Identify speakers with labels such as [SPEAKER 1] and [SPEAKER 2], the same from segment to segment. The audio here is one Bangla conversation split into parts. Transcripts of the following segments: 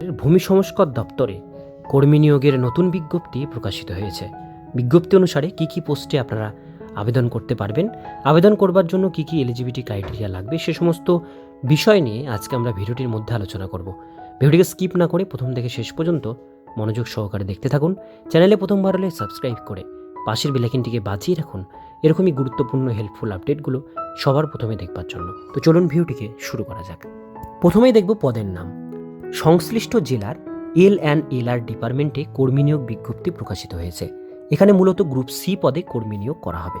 [SPEAKER 1] ভূমি সংস্কার দপ্তরে কর্মী নিয়োগের নতুন বিজ্ঞপ্তি প্রকাশিত হয়েছে। বিজ্ঞপ্তি অনুসারে কি কি পোস্টে আপনারা আবেদন করতে পারবেন, আবেদন করবার জন্য কি কি এলিজিবিলিটি ক্রাইটেরিয়া লাগবে, সে সমস্ত বিষয় নিয়ে আজকে আমরা ভিডিওটির মধ্যে আলোচনা করব। ভিডিওটিকে স্কিপ না করে প্রথম থেকে শেষ পর্যন্ত মনোযোগ সহকারে দেখতে থাকুন, চ্যানেলে প্রথমবার হলে সাবস্ক্রাইব করে পাশের বেলাইকিনটিকে বাঁচিয়ে রাখুন। এরকমই গুরুত্বপূর্ণ হেল্পফুল আপডেটগুলো সবার প্রথমে দেখবার জন্য। তো চলুন ভিডিওটিকে শুরু করা যাক। প্রথমেই দেখব পদের নাম। সংশ্লিষ্ট জেলার এল অ্যান্ড এল আর ডিপার্টমেন্টে কর্মী নিয়োগ বিজ্ঞপ্তি প্রকাশিত হয়েছে। এখানে মূলত গ্রুপ সি পদে কর্মী নিয়োগ করা হবে।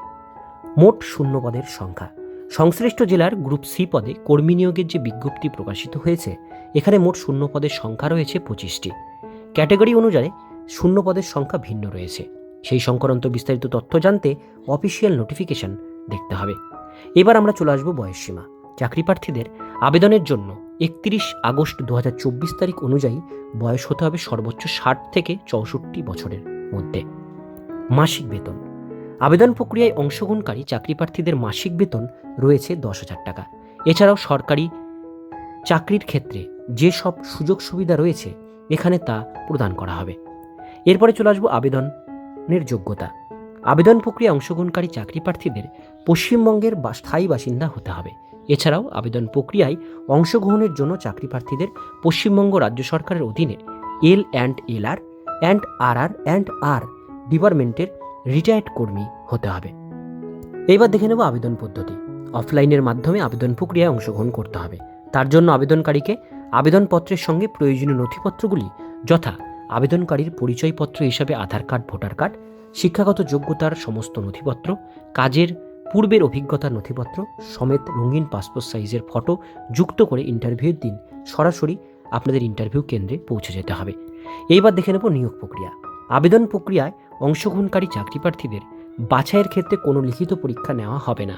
[SPEAKER 1] মোট শূন্য পদের সংখ্যা। সংশ্লিষ্ট জেলার গ্রুপ সি পদে কর্মী নিয়োগের যে বিজ্ঞপ্তি প্রকাশিত হয়েছে, এখানে মোট শূন্য পদের সংখ্যা রয়েছে পঁচিশটি। ক্যাটাগরি অনুযায়ী শূন্য পদের সংখ্যা ভিন্ন রয়েছে। সেই সংক্রান্ত বিস্তারিত তথ্য জানতে অফিসিয়াল নোটিফিকেশন দেখতে হবে। এবার আমরা চলে আসব বয়সসীমা। চাকরি প্রার্থীদের আবেদনের জন্য একত্রিশ আগস্ট দু হাজার চব্বিশ তারিখ অনুযায়ী বয়স হতে হবে সর্বোচ্চ ষাট থেকে চৌষট্টি বছরের মধ্যে। মাসিক বেতন। আবেদন প্রক্রিয়ায় অংশগ্রহণকারী চাকরি প্রার্থীদের মাসিক বেতন রয়েছে দশ হাজার টাকা। এছাড়াও সরকারি চাকরির ক্ষেত্রে যে সব সুযোগ সুবিধা রয়েছে, এখানে তা প্রদান করা হবে। এরপরে চলে আসব আবেদনের যোগ্যতা। আবেদন প্রক্রিয়ায় অংশগ্রহণকারী চাকরি প্রার্থীদের পশ্চিমবঙ্গের স্থায়ী বাসিন্দা হতে হবে। এছাড়াও আবেদন প্রক্রিয়ায় অংশগ্রহণের জন্য চাকরি প্রার্থীদের পশ্চিমবঙ্গ রাজ্য সরকারের অধীনে L and L R and R R and R ডিপার্টমেন্টের রিটায়ার্ড কর্মী হতে হবে। এবার দেখে নেব আবেদন পদ্ধতি। অফলাইনের মাধ্যমে আবেদন প্রক্রিয়ায় অংশগ্রহণ করতে হবে। তার জন্য আবেদনকারীকে আবেদনপত্রের সঙ্গে প্রয়োজনীয় নথিপত্রগুলি যথা আবেদনকারীর পরিচয়পত্র হিসাবে আধার কার্ড, ভোটার কার্ড, শিক্ষাগত যোগ্যতার সমস্ত নথিপত্র, কাজের পূর্বের অভিজ্ঞতার নথিপত্র সমেত রঙিন পাসপোর্ট সাইজের ফটো যুক্ত করে ইন্টারভিউর দিন সরাসরি আপনাদের ইন্টারভিউ কেন্দ্রে পৌঁছে যেতে হবে। এইবার দেখে নেব নিয়োগ প্রক্রিয়া। আবেদন প্রক্রিয়ায় অংশগ্রহণকারী চাকরি প্রার্থীদের বাছাইয়ের ক্ষেত্রে কোনো লিখিত পরীক্ষা নেওয়া হবে না।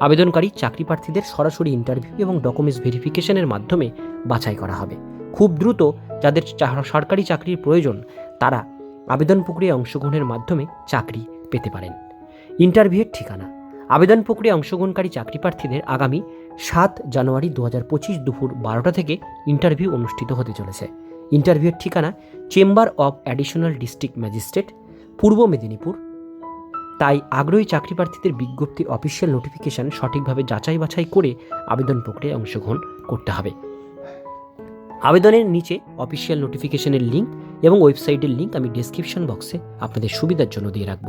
[SPEAKER 1] আবেদনকারী চাকরি প্রার্থীদের সরাসরি ইন্টারভিউ এবং ডকুমেন্টস ভেরিফিকেশনের মাধ্যমে বাছাই করা হবে। খুব দ্রুত যাদের সরকারি চাকরির প্রয়োজন, তারা আবেদন প্রক্রিয়ায় অংশগ্রহণের মাধ্যমে চাকরি পেতে পারেন। ইন্টারভিউয়ের ঠিকানা আবেদন প্রক্রিয়ায় অংশগ্রহণকারী চাকরি প্রার্থীদের আগামী সাত জানুয়ারি দু হাজার পঁচিশ দুপুর বারোটা থেকে ইন্টারভিউ অনুষ্ঠিত হতে চলেছে। ইন্টারভিউয়ের ঠিকানা chamber of additional district magistrate, Purba Medinipur. তাই আগ্রহী চাকরি প্রার্থীদের বিজ্ঞপ্তি অফিসিয়াল নোটিফিকেশন সঠিকভাবে যাচাই বাছাই করে আবেদন প্রক্রিয়ায় অংশগ্রহণ করতে হবে। আবেদনের নিচে অফিসিয়াল নোটিফিকেশনের লিঙ্ক এবং ওয়েবসাইটের লিঙ্ক আমি ডেসক্রিপশন বক্সে আপনাদের সুবিধার জন্য দিয়ে রাখব।